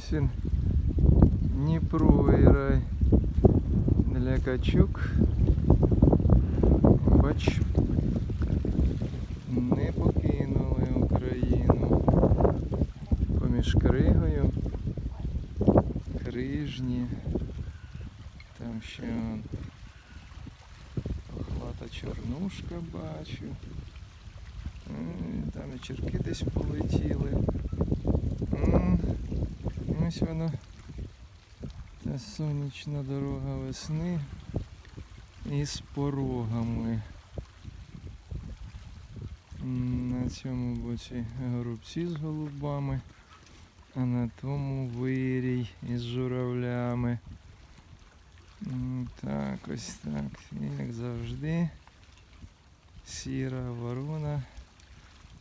Він. Дніпровий рай для качок. Бач, не покинули Україну. Поміж кригою, крижні. Там ще он, охлата чорнушка бачу. Там і черки десь полетіли. Ось воно. Та сонячна дорога весни із порогами. На цьому боці горобці з голубами, а на тому вирій із журавлями. Так, ось так. І Як завжди, сіра ворона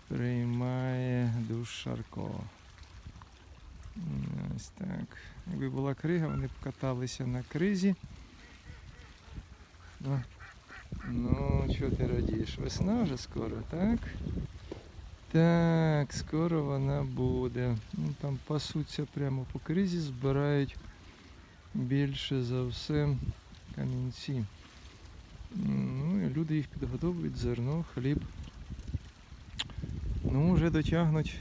приймає душ Шарко. Ось так. Якби була крига, вони б каталися на кризі. Ну, ну чого ти радієш? Весна вже скоро, так? Так, скоро вона буде. Ну, там пасуться прямо по кризі, збирають більше за все камінці. Ну і люди їх підготовують, зерно, хліб. Ну, вже дотягнуть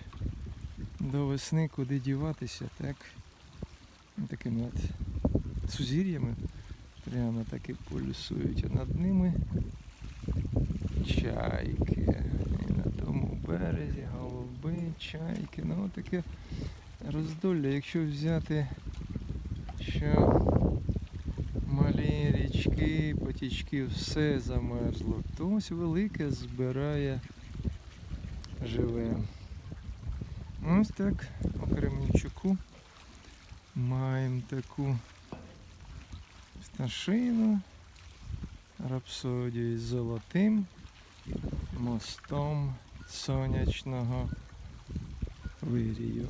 до весни, куди діватися, так? Ну, Такими от сузір'ями прямо таки полюсують, а над ними чайки. І на тому березі голуби, чайки. Ну таке роздолля, якщо взяти, що малі річки, потічки, все замерзло, то ось велике збирає живе. Ось так. По Кременчуку. Маємо таку сташину рапсодію з золотим мостом сонячного вирію.